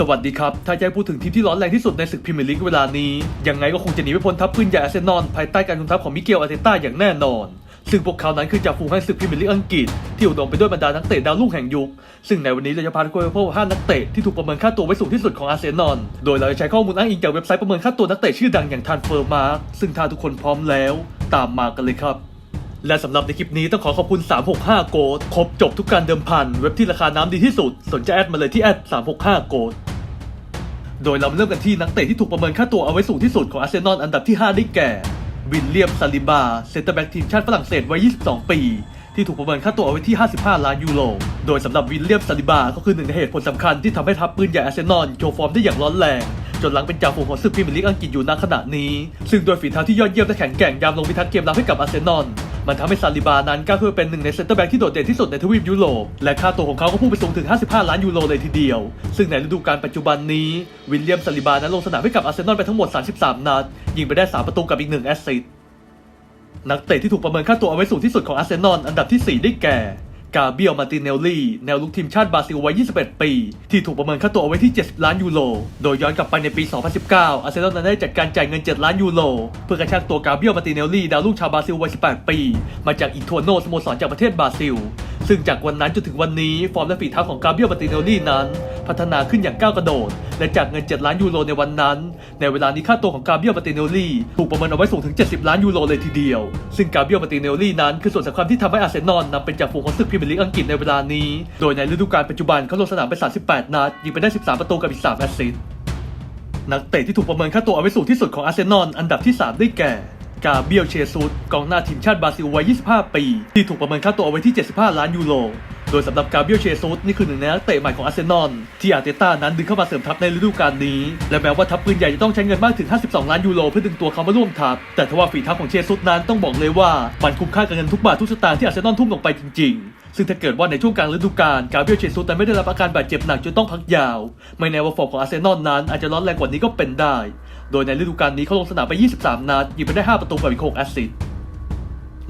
สวัสดีครับ ถ้าจะพูดถึงทีมที่ร้อนแรงที่สุดในศึกพรีเมียร์ลีกเวลานี้ ยังไงก็คงจะหนีไม่พ้นทัพปืนใหญ่อาร์เซนอลภายใต้การคุมทัพของมิเกลอาร์เตต้าอย่างแน่นอน ซึ่งพวกเขานั้นคือจ่าฝูงแห่งศึกพรีเมียร์ลีกอังกฤษ ที่อุดมไปด้วยบรรดานักเตะดาวรุ่งแห่งยุค ซึ่งในวันนี้เราจะพาทุกคนไปพบกับห้านักเตะที่ถูกประเมินค่าตัวไว้สูงที่สุดของอาร์เซนอล โดยเราจะใช้ข้อมูลอ้างอิงจากเว็บไซต์ประเมินค่าตัวนักเตะชื่อดังอย่างทันเฟอร์มาร์ซึ่งถ้าทุกคนพร้อมแล้ว ตามมากันเลยครับ และสำหรับในคลิปนี้ต้องขอขอบคุณ 365 โกดครบจบทุกการเดิมพัน เว็บที่ราคาน้ำดีที่สุด สนใจแอดมาเลยที่แอด365 โกดโดยเราเริ่มกันที่นักเตะที่ถูกประเมินค่าตัวเอาไว้สูงที่สุดของอาร์เซนอลอันดับที่ 5 ได้แก่ วินเลียมซาลิบาเซนเตอร์แบ็กทีมชาติฝรั่งเศสวัย 22 ปี ที่ถูกประเมินค่าตัวเอาไว้ที่ 55 ล้านยูโร โดยสำหรับวินเลียมซาลิบาก็คือหนึ่งในเหตุผลสำคัญที่ทำให้ทัพปืนใหญ่อาร์เซนอลโชว์ฟอร์มได้อย่างร้อนแรงจนหลังเป็นจ่าฝูงของศึกพรีเมียร์ลีกอังกฤษอยู่ณขณะนี้ ซึ่งโดยฝีเท้าที่ยอดเยี่ยมและแข็งแกร่งยามลงพิทักษ์เกมรับให้กับอาร์เซนอล มันทำให้ซาลิบานั้นก้าวขึ้นเป็นหนึ่งในเซนเตอร์แบ็กที่โดดเด่นที่สุดในทวีปยุโรป และค่าตัวของเขาก็พุ่งไปสูงถึง 55 ล้านยูโรเลยทีเดียว ซึ่งในฤดูกาลปัจจุบันนี้ วิลเลียมซาลิบานั้นลงสนามให้กับอาร์เซนอลไปทั้งหมด 33 นัด ยิงไปได้ 3 ประตูกับอีก 1 แอสซิสต์ นักเตะที่ถูกประเมินค่าตัวเอาไว้สูงที่สุดของอาร์เซนอลอันดับที่ 4 ได้แก่ กาเบียลมาติเนลลี่ แนวลุกทีมชาติบราซิลวัย 21 ปี ที่ถูกประเมินค่าตัวเอาไว้ที่ 70 ล้านยูโร โดยย้อนกลับไปในปี 2019 อาร์เซนอลนั้นได้จัดการจ่ายเงิน 7 ล้านยูโร เพื่อกระชากตัวกาเบียลมาติเนลลี่ ดาวลูกชาวบราซิลวัย 18 ปี มาจากอิโทโนสโมสรจากประเทศบราซิล ซึ่งจากวันนั้นจนถึงวันนี้ฟอร์มและฝีเท้าของกาเบียลมาติเนลลี่นั้น พัฒนาขึ้นอย่างก้าวกระโดด และจากเงิน 7 ล้านยูโรในวันนั้น ในเวลานี้ค่าตัวของกาเบียลมาติเนลลี่ถูกประเมินเอาไว้สูงถึง 70 ล้านยูโรเลยทีเดียว ซึ่งกาเบียลมาติเนลลี่นั้นคือส่วนสำคัญที่ทำให้อาร์เซนอลนำเป็นจ่าฝูงของศึกพรีเมียร์ลีกอังกฤษในเวลานี้ โดยในฤดูกาลปัจจุบันเขาลงสนามไป38 นัดยิงไปได้ 13 ประตูกับอีก3แอสซิสต์นักเตะที่ถูกประเมินค่าตัวเอาไว้สูงที่สุดของอาร์เซนอลอันดับที่ 3 ได้แก่ กาเบียลเชซุสกองหน้าทีมชาติบราซิลวัย 25 ปี ที่ถูกประเมินค่าตัวเอาไว้ที่ 75 ล้านยูโร ดยสำหรับกาเบียลเชซุสนี่คือหนึ่งในนักเตะใหม่ของอาร์เซนอลที่อาร์เตต้านั้นดึงเข้ามาเสริมทัพในฤดูกาลนี้ และแม้ว่าทัพปืนใหญ่จะต้องใช้เงินมากถึง 52 ล้านยูโรเพื่อดึงตัวเขามาร่วมทัพ แต่ทว่าฝีเท้าของเชซุสนั้นต้องบอกเลยว่ามันคุ้มค่ากับเงินทุกบาททุกสตางค์ที่อาร์เซนอลทุ่มลงไปจริง ๆซึ่งถ้าเกิดว่าในช่วงกลางฤดูกาลกาเบียลเชซุสนั้นไม่ได้รับอาการบาดเจ็บหนักจนต้องพักยาว ไม่แน่ว่าฟอร์มของอาร์เซนอลนั้นอาจจะร้อนแรงกว่านี้ก็เป็นได้ โดยในฤดูกาลนี้เขาลงสนามไป 23 นัดยิงไปได้ 5 ประตูกับอีก6แอสซิสต์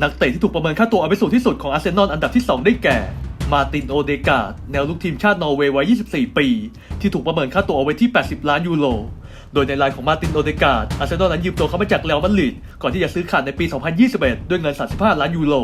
นักเตะที่ถูกประเมินค่าตัวเอาไปสูงที่สุดของอาร์เซนอลอันดับที่ 2 ได้แก่ มาตินโอเดกาดแนวลุกทีมชาตินอร์เวย์วัย 24 ปี ที่ถูกประเมินค่าตัวเอาไว้ที่ 80 ล้านยูโร โดยในรายของมาตินโอเดกาดอาร์เซนอลนั้นยืมตัวเขามาจากเรอัลมาดริดก่อนที่จะซื้อขาดในปี 2021 ด้วยเงิน 35 ล้านยูโร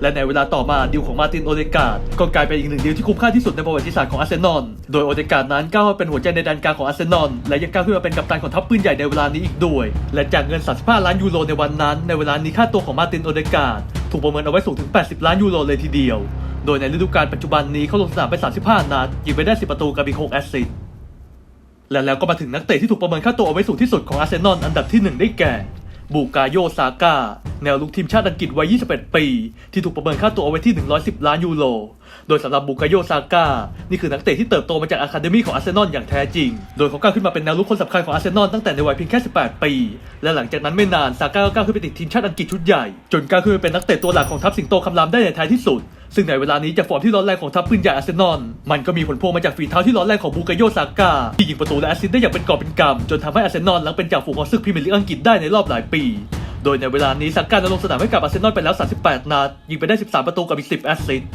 และในเวลาต่อมาดีลของมาตินโอเดกาดก็กลายเป็นอีกหนึ่งดีลที่คุ้มค่าที่สุดในประวัติศาสตร์ของอาร์เซนอล โดยโอเดกาดนั้นก้าวมาเป็นหัวใจในแดนกลางของอาร์เซนอลและยังก้าวขึ้นมาเป็นกัปตันของทัพปืนใหญ่ในเวลานี้อีกด้วย และจากเงิน 35 ล้านยูโรในวันนั้น ในเวลานี้ค่าตัวของมาตินโอเดกาดถูกประเมินเอาไว้สูงถึง 80 ล้านยูโรเลยทีเดียว โดยในฤดูกาลปัจจุบันนี้เขาลงสนามไป 35 นัดยิงไปได้ 10 ประตูกับอีก6แอสซิสต์และแล้วก็มาถึงนักเตะที่ถูกประเมินค่าตัวเอาไว้สูงที่สุดของอาร์เซนอลอันดับที่ 1 ได้แก่ บูกาโยซาก้าแนวลุกทีมชาติอังกฤษวัย 21 ปี ที่ถูกประเมินค่าตัวเอาไว้ที่ 110 ล้านยูโร โดยสำหรับบูกาโยซาก้านี่คือนักเตะที่เติบโตมาจากอะคาเดมี่ของอาร์เซนอลอย่างแท้จริง โดยเขาก้าวขึ้นมาเป็นแนวลุกคนสำคัญของอาร์เซนอลตั้งแต่ในวัยเพียงแค่ 18 ปี และหลังจากนั้นไม่นานซาก้าก็ก้าวขึ้นไปติดทีมชาติอังกฤษชุดใหญ่ จนก้าวขึ้นไปเป็นนักเตะตัวหลักของทัพสิงโตคำรามได้ในท้ายที่สุด ซึ่งในเวลานี้จากฟอร์มที่ร้อนแรงของทัพปืนใหญ่อาร์เซนอลมันก็มีผลพวงมาจากฝีเท้าที่ร้อนแรงของบูกาโยซาก้าที่ยิงประตูและแอสซิสต์ได้อย่างเป็นกอบเป็นกำจนทำให้อาร์เซนอลหลังเป็นจ่าฝูงของศึกพรีเมียร์ลีกอังกฤษได้ในรอบหลายปี โดยในเวลานี้ซาก้านั้นลงสนามให้กับอาร์เซนอลไปแล้ว 38 นัดยิงไปได้ 13 ประตูกับอีก 10 แอสซิสต์